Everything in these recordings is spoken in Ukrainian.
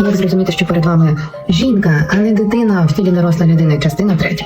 Як зрозуміти, що перед вами жінка, а не дитина в тілі доросла людини, частина третя.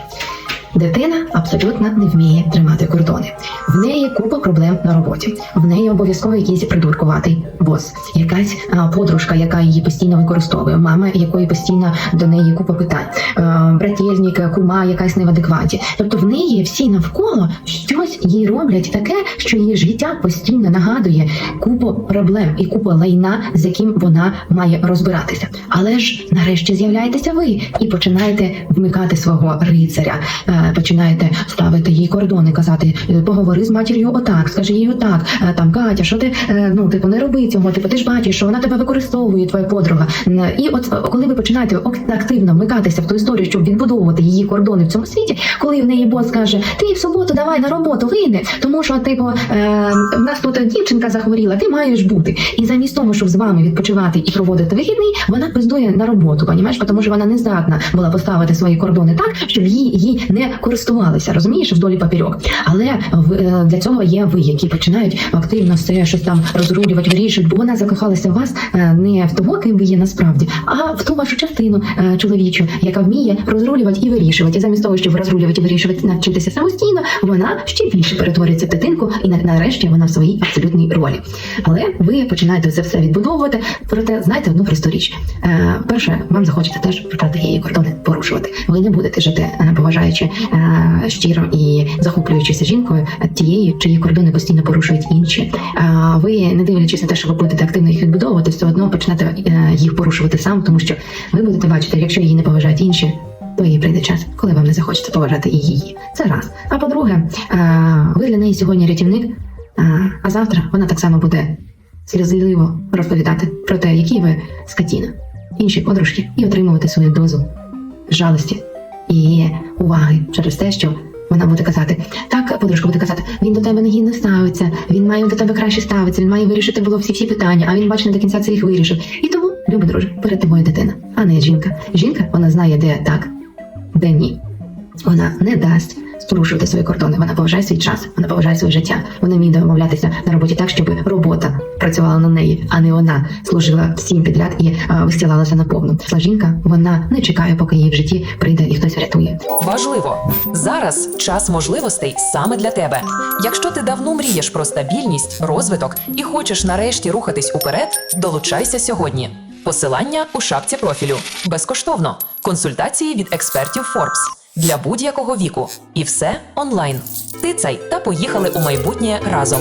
Дитина абсолютно не вміє тримати кордони. В неї купа проблем на роботі. В неї обов'язково якийсь придуркуватий бос, якась а, подружка, яка її постійно використовує, мама, якої постійно до неї купа питань, а, брательник, кума, якась не в адекваті. Тобто в неї всі навколо щось їй роблять таке, що її життя постійно нагадує купу проблем і купу лайна, з яким вона має розбиратися. Але ж нарешті з'являєтеся ви і починаєте вмикати свого рицаря, починаєте ставити їй кордони, казати е, поговори з матір'ю отак, скажи їй отак. е, Там Катя, що ти е, ну типу не роби цього? Типу, ти ж бачиш, що вона тебе використовує, твоя подруга. І от е, коли ви починаєте активно вмикатися в ту історію, щоб відбудовувати її кордони в цьому світі, коли в неї бос каже, ти в суботу давай на роботу вийди, тому що типу е, в нас тут дівчинка захворіла, ти маєш бути. І замість того, щоб з вами відпочивати і проводити вихідний, вона пиздує на роботу, понімаєш, тому що вона не здатна була поставити свої кордони так, щоб її не користувалися, розумієш, вдолі папірьок. Але в, е, для цього є ви, які починають активно все щось там розрулювати, вирішують, бо вона закохалася в вас е, не в того, ким ви є насправді, а в ту вашу частину е, чоловічу, яка вміє розрулювати і вирішувати. І замість того, щоб розрулювати і вирішувати, навчитися самостійно, вона ще більше перетворюється в дитинку, і на- нарешті вона в своїй абсолютній ролі. Але ви починаєте це все відбудовувати. Проте знаєте одну просту річ. Перше, вам захочеться теж почати її кордони порушувати. Ви не будете жити, поважаючи щиро і захоплюючися жінкою е, тією, чиї кордони постійно порушують інші. Ви, не дивлячись на те, що ви будете активно їх відбудовувати, все одно почнете е, їх порушувати сам, тому що ви будете бачити, якщо її не поважають інші. То їй прийде час, коли вам не захочеться поважати і її. Це раз. А по-друге, е, ви для неї сьогодні рятівник, е, а завтра вона так само буде сльозливо розповідати про те, які ви скотіна, інші подружки, і отримувати свою дозу жалості і уваги через те, що вона буде казати, так, подружка буде казати, він до тебе негідно ставиться, він має до тебе краще ставитися, він має вирішити було всі всі питання, а він бачить до кінця це їх вирішив. І тому, люби друже, перед тобою дитина, а не жінка. Жінка вона знає, де так, де ні. Вона не дасть порушувати свої кордони. Вона поважає свій час, вона поважає своє життя. Вона вміє домовлятися на роботі так, щоб робота працювала на неї, а не вона служила всім підряд і а, вистілалася на повну. Ця жінка вона не чекає, поки її в житті прийде і хтось врятує. Важливо зараз час можливостей саме для тебе. Якщо ти давно мрієш про стабільність, розвиток і хочеш нарешті рухатись уперед, долучайся сьогодні. Посилання у шапці профілю безкоштовно. Консультації від експертів Forbes для будь-якого віку. І все онлайн. Тицай та поїхали у майбутнє разом.